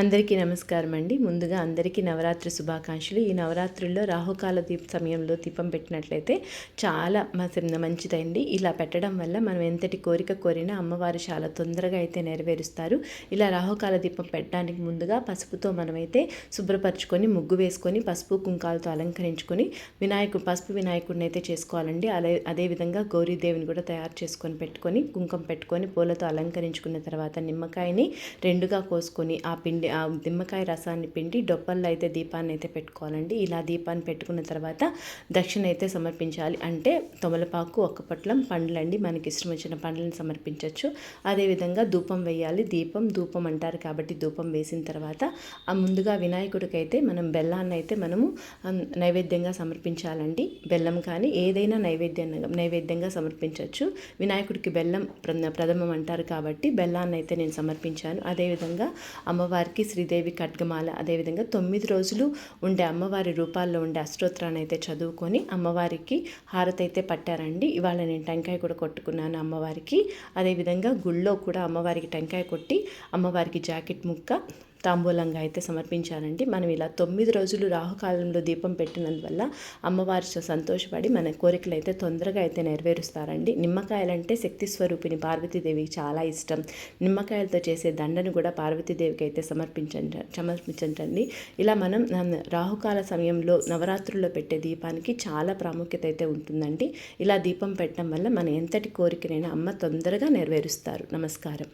అందరికీ నమస్కారం అండి. ముందుగా అందరికీ నవరాత్రి శుభాకాంక్షలు. ఈ నవరాత్రుల్లో రాహుకాల దీప సమయంలో దీపం పెట్టినట్లయితే చాలా మంచిదండి. ఇలా పెట్టడం వల్ల మనం ఎంతటి కోరిక కోరినా అమ్మవారు చాలా తొందరగా అయితే నెరవేరుస్తారు. ఇలా రాహుకాల దీపం పెట్టడానికి ముందుగా పసుపుతో మనమైతే శుభ్రపరచుకొని ముగ్గు వేసుకొని పసుపు కుంకాలతో అలంకరించుకొని వినాయకుడు పసుపు వినాయకుడిని అయితే చేసుకోవాలండి. అదే అదేవిధంగా గౌరీదేవిని కూడా తయారు చేసుకొని పెట్టుకొని కుంకం పెట్టుకొని పూలతో అలంకరించుకున్న తర్వాత నిమ్మకాయని రెండుగా కోసుకొని ఆ పిండి ఆ నిమ్మకాయ రసాన్ని పిండి డొప్పల్లో అయితే దీపాన్ని అయితే పెట్టుకోవాలండి. ఇలా దీపాన్ని పెట్టుకున్న తర్వాత దక్షిణ అయితే సమర్పించాలి. అంటే తొమలపాకు ఒక్క పొట్లం పండ్లండి. మనకి ఇష్టం వచ్చిన పండ్లను సమర్పించవచ్చు అదేవిధంగా ధూపం వేయాలి. దీపం ధూపం అంటారు కాబట్టి ధూపం వేసిన తర్వాత ఆ ముందుగా వినాయకుడికి అయితే మనం బెల్లాన్ని అయితే మనము నైవేద్యంగా సమర్పించాలండి. బెల్లం కానీ ఏదైనా నైవేద్యంగా నైవేద్యంగా సమర్పించవచ్చు వినాయకుడికి బెల్లం ప్ర- ప్రథమం అంటారు కాబట్టి బెల్లాన్ని అయితే నేను సమర్పించాను. అదేవిధంగా అమ్మవారికి శ్రీదేవి ఖడ్గమాల. అదేవిధంగా తొమ్మిది రోజులు ఉండే అమ్మవారి రూపాల్లో ఉండే అష్టోత్తరాన్ని అయితే చదువుకొని అమ్మవారికి హారతి అయితే పట్టారండి. ఇవాళ నేను టెంకాయ కూడా కొట్టుకున్నాను అమ్మవారికి. అదేవిధంగా గుళ్ళో కూడా అమ్మవారికి టెంకాయ కొట్టి అమ్మవారికి జాకెట్ ముక్క తాంబూలంగా అయితే సమర్పించారండి. మనం ఇలా తొమ్మిది రోజులు రాహుకాలంలో దీపం పెట్టినందువల్ల అమ్మవారితో సంతోషపడి మన కోరికలు అయితే తొందరగా అయితే నెరవేరుస్తారండి. నిమ్మకాయలంటే శక్తి స్వరూపిణి పార్వతీదేవికి చాలా ఇష్టం. నిమ్మకాయలతో చేసే దండను కూడా పార్వతీదేవికి అయితే సమర్పించండి సమర్పించండి ఇలా మనం రాహుకాల సమయంలో నవరాత్రుల్లో పెట్టే దీపానికి చాలా ప్రాముఖ్యత అయితే ఉంటుందండి. ఇలా దీపం పెట్టడం వల్ల మన ఎంతటి కోరికనైనా అమ్మ తొందరగా నెరవేరుస్తారు. నమస్కారం.